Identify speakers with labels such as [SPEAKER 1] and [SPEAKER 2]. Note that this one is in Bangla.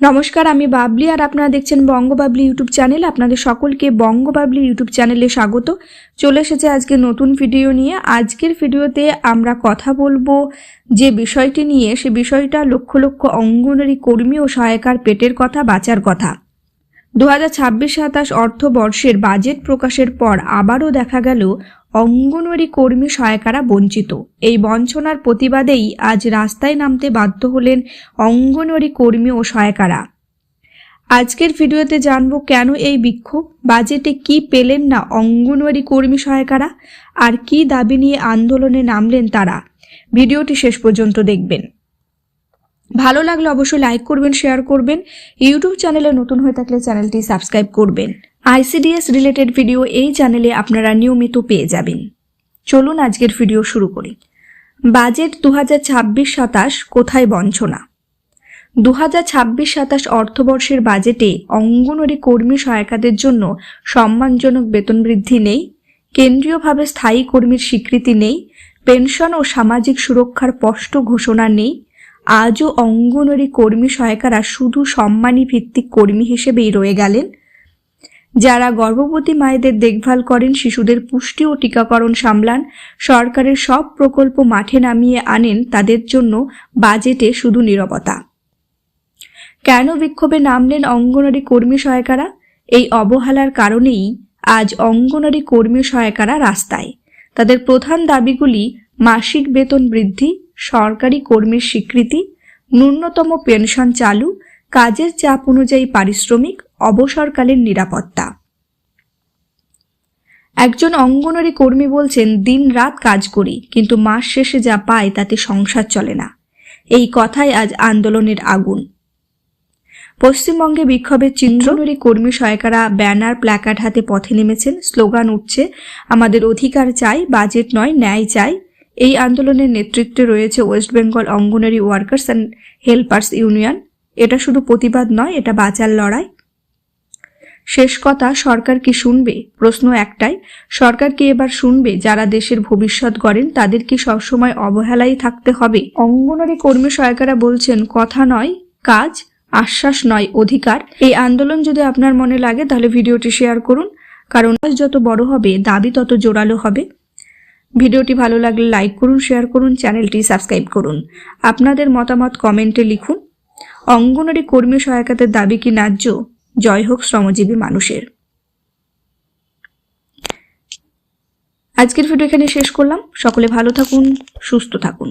[SPEAKER 1] নমস্কার, আমি বাবলি আর আপনারা দেখছেন বঙ্গবাবলি ইউটিউব চ্যানেল। আপনাদের সকলকে বঙ্গবাবলি ইউটিউব চ্যানেলে স্বাগত। চলে এসেছে আজকে নতুন ভিডিও নিয়ে। আজকের ভিডিওতে আমরা কথা বলব যে বিষয়টি নিয়ে। সে বিষয়টা লক্ষ লক্ষ অঙ্গনারী কর্মী ও সহায়কার পেটের কথা, বাঁচার কথা। দু হাজার ছাব্বিশ সাতাশ অর্থবর্ষের বাজেট প্রকাশের পর আবারও দেখা গেল অঙ্গনওয়াড়ি কর্মী সহায়কারা বঞ্চিত। এই বঞ্চনার প্রতিবাদেই আজ রাস্তায় নামতে বাধ্য হলেন অঙ্গনওয়াড়ি কর্মী ও সহায়কারা। আজকের ভিডিওতে জানব কেন এই বিক্ষোভ, বাজেটে কি পেলেন না অঙ্গনওয়াড়ি কর্মী সহায়কারা, আর কি দাবি নিয়ে আন্দোলনে নামলেন তারা। ভিডিওটি শেষ পর্যন্ত দেখবেন। ভালো লাগলে অবশ্যই লাইক করবেন, শেয়ার করবেন, ইউটিউব চ্যানেলে নতুন হয়ে থাকলে চ্যানেলটি সাবস্ক্রাইব করবেন। আইসিডিএস রিলেটেড ভিডিও এই চ্যানেলে আপনারা নিয়মিত পেয়ে যাবেন। চলুন আজকের ভিডিও শুরু করি। বাজেট দু হাজার ছাব্বিশ সাতাশ কোথায় বঞ্চনা? দু হাজার ছাব্বিশ সাতাশ অর্থবর্ষের বাজেটে অঙ্গনওয়াড়ি কর্মী সহায়কাদের জন্য সম্মানজনক বেতন বৃদ্ধি নেই, কেন্দ্রীয়ভাবে স্থায়ী কর্মীর স্বীকৃতি নেই, পেনশন ও সামাজিক সুরক্ষার স্পষ্ট ঘোষণা নেই, আজও অঙ্গনওয়াড়ি কর্মী সহায়কারা শুধু সম্মানী ভিত্তিক কর্মী হিসেবেই রয়ে গেলেন যারা গর্ভবতী মায়েদের দেখভাল করেন, শিশুদের পুষ্টি ও টিকাকরণ সামলান, সরকারের সব প্রকল্প মাঠে নামিয়ে আনেন, তাদের জন্য বাজেটে শুধু নিরবতা। কেন বিক্ষোভে নামলেন অঙ্গনারী কর্মী সহায়কারা? এই অবহেলার কারণেই আজ অঙ্গনারী কর্মী সহায়কারা রাস্তায়। তাদের প্রধান দাবিগুলি মাসিক বেতন বৃদ্ধি, সরকারি কর্মীর স্বীকৃতি, ন্যূনতম পেনশন চালু কাজের চাপ অনুযায়ী পারিশ্রমিক, অবসরকালীন নিরাপত্তা। একজন অঙ্গনওয়াড়ি কর্মী বলছেন, দিন রাত কাজ করি, কিন্তু মাস শেষে যা পায় তাতে সংসার চলে না। এই কথাই আজ আন্দোলনের আগুন। পশ্চিমবঙ্গে বিক্ষোভের চিন্দ্রনরী কর্মী সহায়কারা ব্যানার, প্ল্যাকার্ড হাতে পথে নেমেছেন। স্লোগান উঠছে, আমাদের অধিকার চাই, বাজেট নয়, ন্যায় চাই। এই আন্দোলনের নেতৃত্বে রয়েছে West Bengal Anganwadi workers and helpers union. এটা শুধু প্রতিবাদ নয়, এটা বাঁচার লড়াই। শেষ কথা, সরকার কি শুনবে? প্রশ্ন একটাই। সরকার কি এবার শুনবে? যারা দেশের ভবিষ্যৎ গড়েন, তাদের কি সবসময় অবহেলাই থাকতে হবে? অঙ্গনারী কর্মী সহায়কারা বলছেন, কথা নয়, কাজ, আশ্বাস নয়, অধিকার। এই আন্দোলন যদি আপনার মনে লাগে, তাহলে ভিডিওটি শেয়ার করুন। কারণ যত বড় হবে, দাবি তত জোরালো হবে। ভিডিওটি ভালো লাগলে লাইক করুন, শেয়ার করুন, চ্যানেলটি সাবস্ক্রাইব করুন। আপনাদের মতামত কমেন্টে লিখুন। অঙ্গনারী কর্মী সহায়কাদের দাবি কি ন্যায্য? জয় হোক শ্রমজীবী মানুষের। আজকের ভিডিও এখানে শেষ করলাম। সকলে ভালো থাকুন, সুস্থ থাকুন।